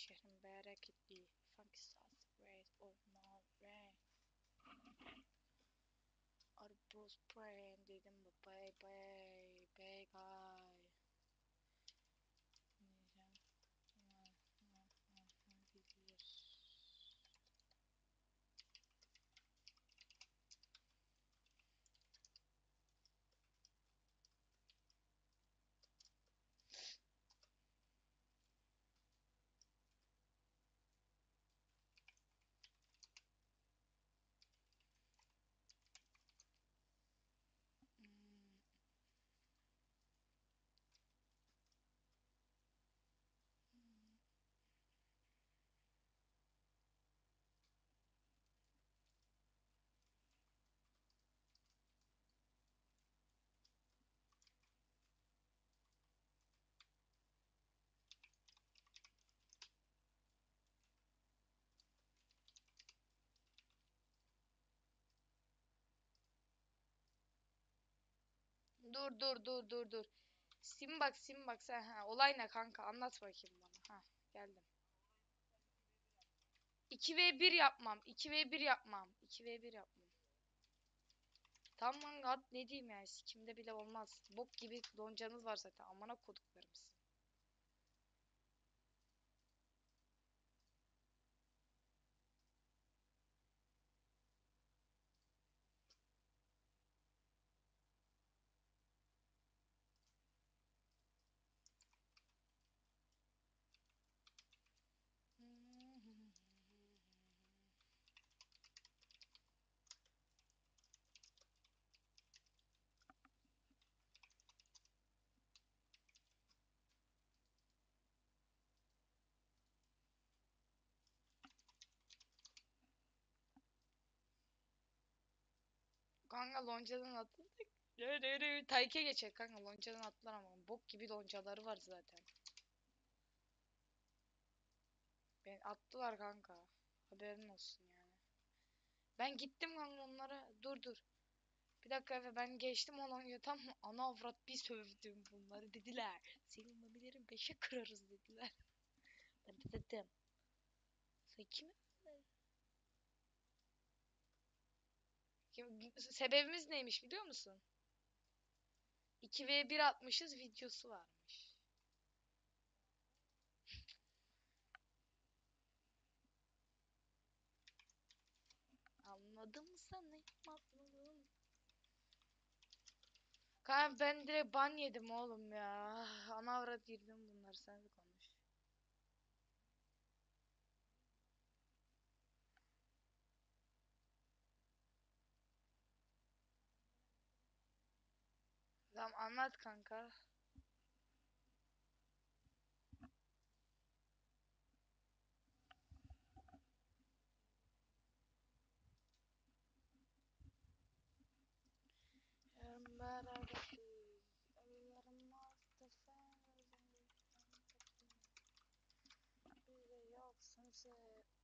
Shahrimbada could be funk sauce, red or malt bread, or bruised bread, and then bye bye, bacon. Dur dur dur dur dur. Simbak Simbak sen ha olay ne kanka anlat bakayım bana. Ha geldim. 2v1 yapmam. 2v1 yapmam. 2v1 yapmam. Tamam at ne diyeyim yani sikimde bile olmaz. Bok gibi loncanız var zaten amına koduklarım Kanka loncadan atladık. Tayke geçer kanka loncadan atlar ama bok gibi loncaları var zaten. Ben attılar kanka. Haberin olsun yani. Ben gittim kanka onlara. Dur dur. Bir dakika Efe ben geçtim olan tam ana avrat bir sövdüm bunları dediler. Senin mamilerin beşe kırarız dediler. Ben de dedim. Sen kimi? Sebebimiz neymiş biliyor musun? 2v1 atmışız videosu varmış. Anladım seni matlum. Kanka ben direkt ban yedim oğlum ya. Ana avrat girdim bunlar sen de konuş. Tamam anlat kanka. Yarın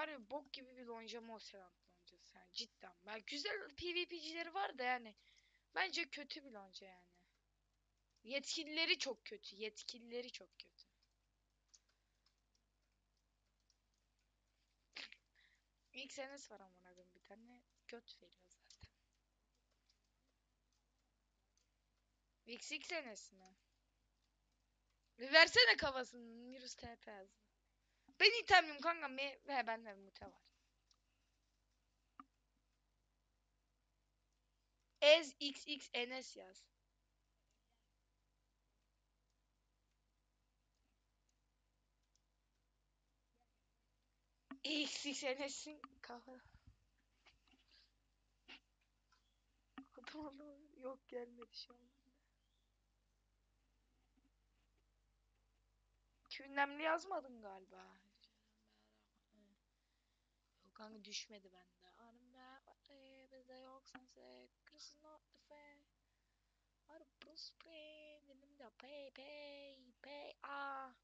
var ya bok gibi bir lonca Moseland loncası yani cidden. Ben güzel PvP'cileri var da yani. Bence kötü bir lonca yani. Yetkilileri çok kötü. Yetkilileri çok kötü. İlk senesi var amına koyayım bir tane göt veriyor zaten. İlk senesi mi? Bir versene kafasını. Virüs TP yazdı. Ben itemliyim kanka. Me ve bende mute var. Ez XX NS yaz. XX NS'in kafa. Yok gelmedi şu an. Hiç ünlemli yazmadın galiba. Kanka düşmedi bende. Arım be bizde yok sense. Chris is not the fan. Ar Bruce Spray dilimde pay pay pay ah.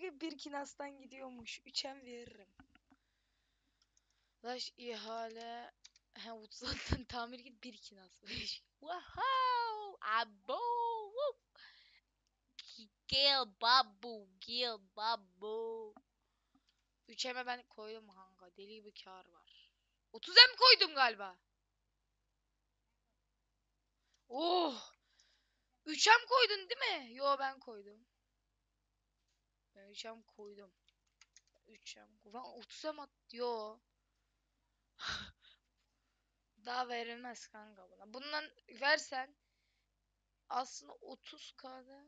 Gibi bir kinastan gidiyormuş. Üçen veririm. Laş ihale He uzaktan tamir gibi bir kinas. Wow! Abo! Gel babu, gel babu. Üçeme ben koydum kanka. Deli gibi kar var. 30'a mı koydum galiba? Oh! Üçem koydun değil mi? Yo ben koydum. Ben üçem koydum. Üçem. Ben 30'a mı at? Yo. Daha verilmez kanka buna. Bundan versen aslında 30k'da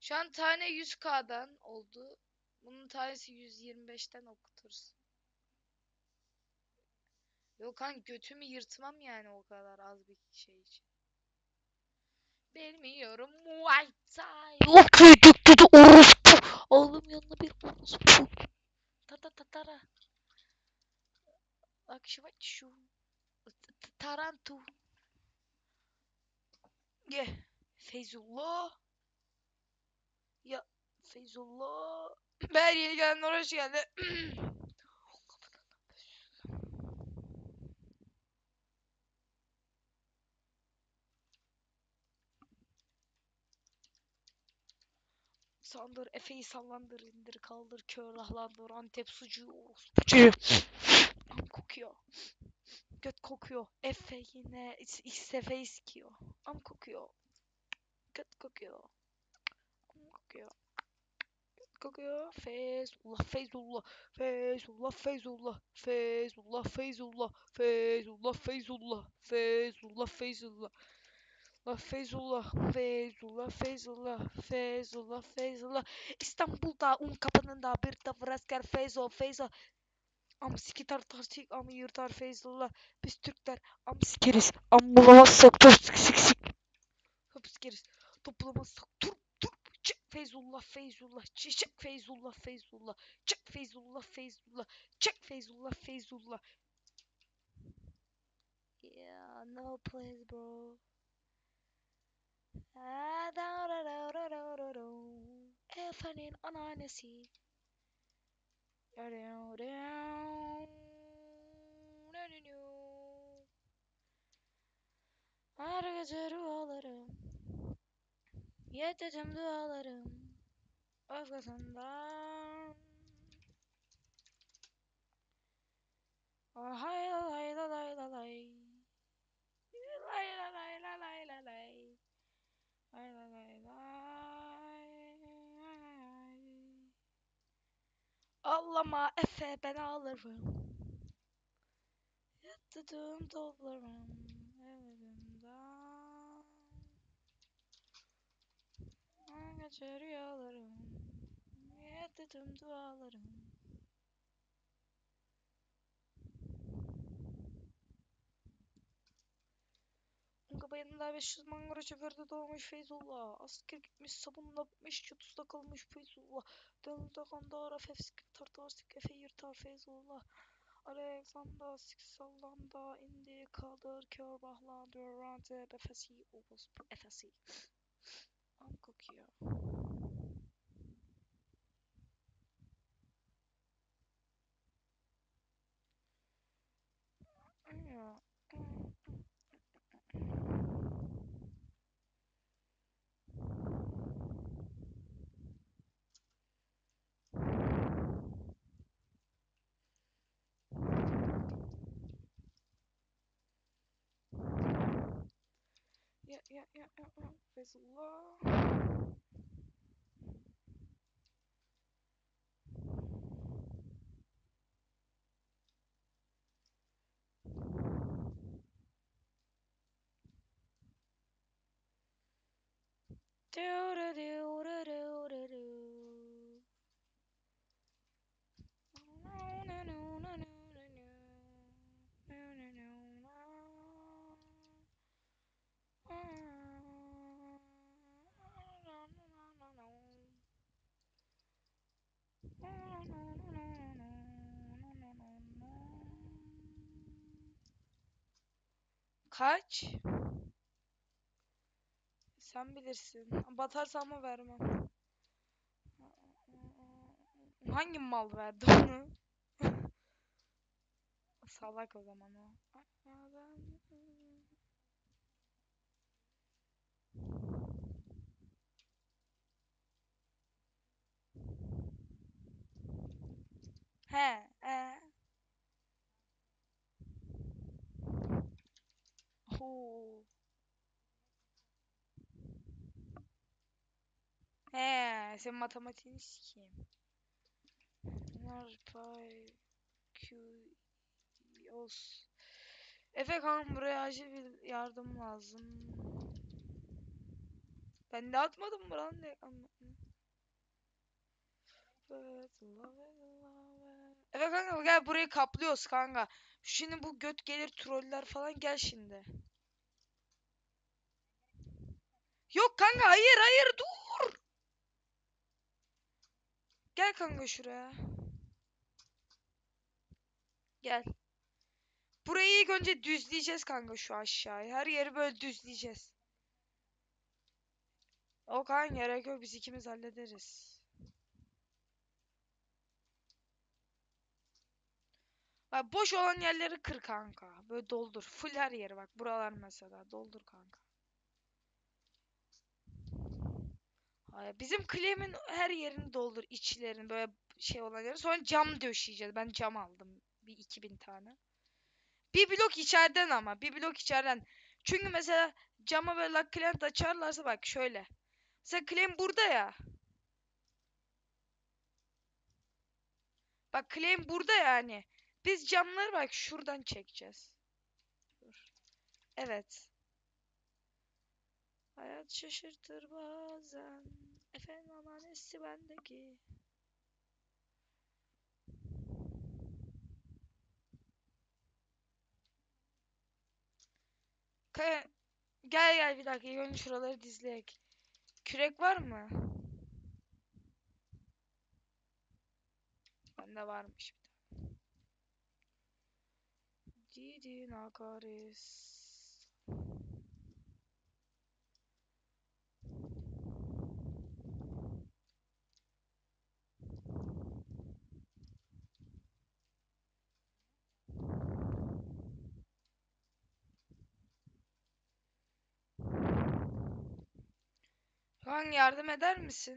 şu an tane 100k'dan oldu. Bunun tanesi 125'ten okutursun. Yok kanka götümü yırtmam yani o kadar az bir şey için. Bilmiyorum Muay Thai. Yok çocuk dedi orospu. Oğlum yanına bir orospu. Ta ta ta tara. Bak şu Tarantu. Ge. Feyzullah. Ya Feyzullah. Ben yeni gelenler hoş geldi. Sandır, Efe'yi sallandır, indir, kaldır, kör ahlandır, Antep sucuğu, orospu Am kokuyor. Göt kokuyor. Efe yine istefe iskiyor. Am kokuyor. Göt kokuyor. Am kokuyor. Göt kokuyor. Feyzullah, Feyzullah, Feyzullah, Feyzullah, Feyzullah, Feyzullah, Feyzullah, Feyzullah, Feyzullah, Feyzullah. La Feyzullah, Feyzullah, Feyzullah, Feyzullah, Feyzullah. İstanbul'da un kapanında bir tavır asker Feyzo, Feyzo. Am sikitar tarsik, am yırtar Feyzullah. Biz Türkler am sikeriz, am bulamazsak top sik sik sik. Top sikeriz, toplamazsak tur tur. Çık Feyzullah, Feyzullah, çiçek Feyzullah, Feyzullah. Çık Feyzullah, Feyzullah, çık Feyzullah, Feyzullah. Yeah, no place bro. Efe'nin anneannesi. Her gece rüyalarım Yetetim dualarım Öfkesinden Oh hay lay lay lay lay Lay lay lay lay lay lay la lay Lay la lay lay Ağlama Efe ben ağlarım. Yattığım toplarım Evimden Gece rüyalarım Yattığım dualarım Unga bayında 500 mangara çeferde doğmuş Feyzullah. Asker gitmiş sabunla bitmiş çutusta kalmış Feyzullah. Dönülde kandara fefsik tartar sik efe yırtar Feyzullah. Alexander sik sallanda indi kaldır kör bahlandı rante befesi obuz efesi. Am kokuyor. Ya. Ya ya ya ya ya Feyzullah. Kaç? Sen bilirsin. Batarsa ama vermem. Hangi mal verdi onu? Salak o zaman o. He, e. He, sen matematiğini sikeyim. Nar pay Q os. Efe kan buraya acil bir yardım lazım. Ben de atmadım lan ne. Efe kanka gel burayı kaplıyoruz kanka. Şimdi bu göt gelir troller falan gel şimdi. Yok kanka hayır hayır dur. Gel kanka şuraya. Gel. Burayı ilk önce düzleyeceğiz kanka şu aşağıya. Her yeri böyle düzleyeceğiz. O kanka gerek yok biz ikimiz hallederiz. Bak boş olan yerleri kır kanka. Böyle doldur. Full her yeri bak. Buralar mesela. Doldur kanka. Bizim claim'in her yerini doldur. içlerini böyle şey olan yeri. Sonra cam döşeyeceğiz. Ben cam aldım. Bir 2000 tane. Bir blok içeriden ama. Bir blok içeriden. Çünkü mesela cama böyle lock client açarlarsa bak şöyle. Mesela claim burada ya. Bak claim burada yani. Biz camları bak şuradan çekeceğiz. Dur. Evet. Hayat şaşırtır bazen. Efendim anneannesi bendeki. Kaya... Gel gel bir dakika. Önce şuraları dizleyek. Kürek var mı? Bende varmış bir tane. Didi Nakaris. Kaan yardım eder misin?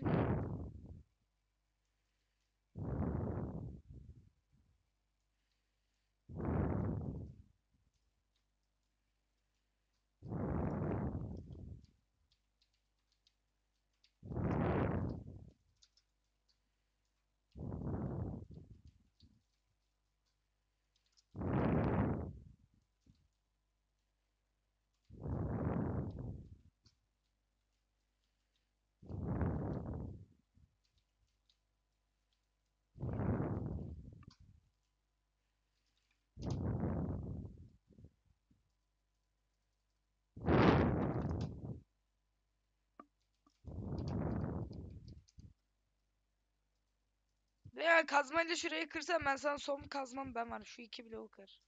Veya kazmayla şurayı kırsam ben sana son kazmam ben var. Şu iki bloğu kır.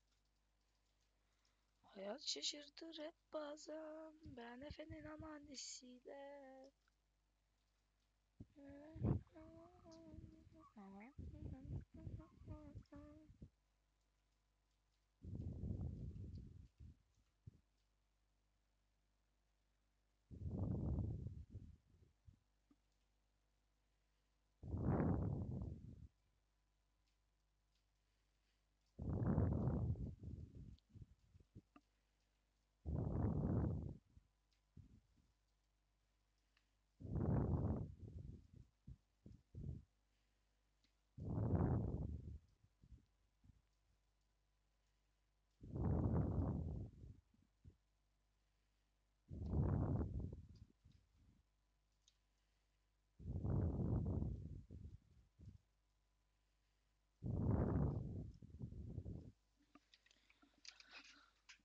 Hayat şaşırtır hep bazen. Ben efendim anneannesiyle.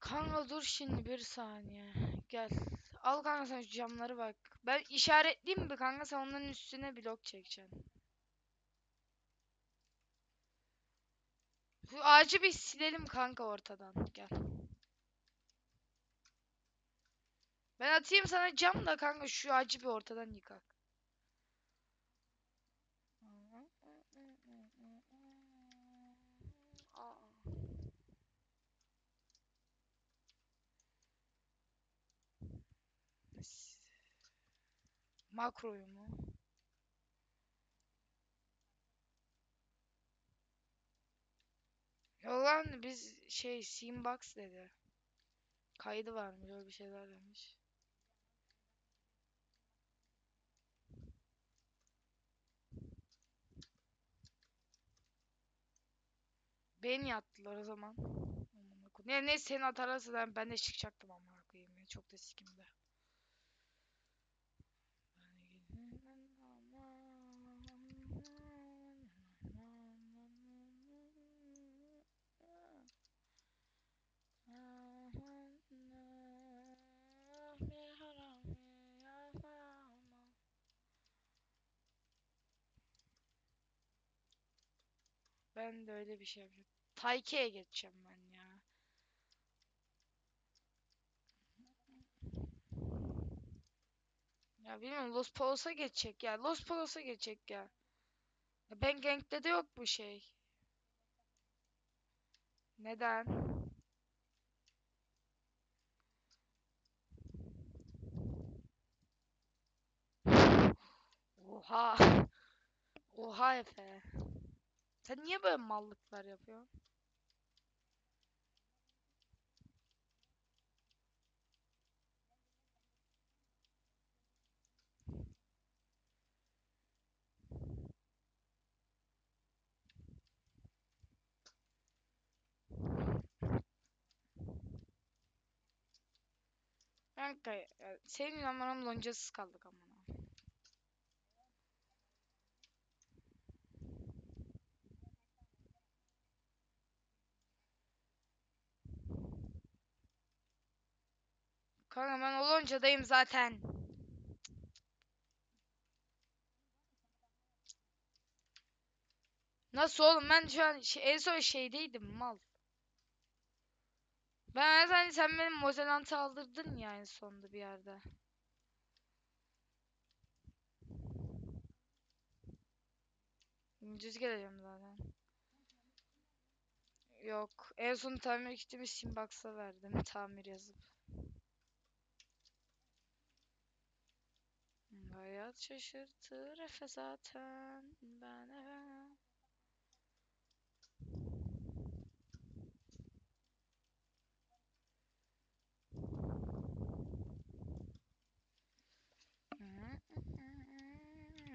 Kanka dur şimdi bir saniye. Gel. Al kanka sen şu camları bak. Ben işaretleyeyim mi kanka sen onların üstüne blok çekeceksin. Şu ağacı bir silelim kanka ortadan. Gel. Ben atayım sana cam da kanka şu ağacı bir ortadan yıkak. Makroyu mu? Yok lan biz şey Simbox dedi. Kaydı varmış öyle bir şeyler demiş. Beni attılar o zaman. Ne ne seni atarlarsa ben, de çıkacaktım amına koyayım ya. Çok da sikimde. Ben de öyle bir şey yapacağım. Tayke'ye geçeceğim ben ya. Ya bilmiyorum Los Polos'a geçecek ya. Los Polos'a geçecek ya. Ya Ben Gank'te de yok bu şey. Neden? Oha. Oha Efe. Sen niye böyle mallıklar yapıyorsun? Kanka senin zamanım loncasız kaldık amına. Kanka ben o loncadayım zaten. Nasıl oğlum ben şu an şey, en son şeydeydim mal. Ben zaten sen benim Mozelant'ı aldırdın ya en sonunda bir yerde. Düz geleceğim zaten. Yok. En son tamir kitimi Simbox'a verdim. Tamir yazıp. Hayat şaşırtır Efe zaten. Ben Efe.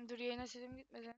Dur yayına sesim gitmedi.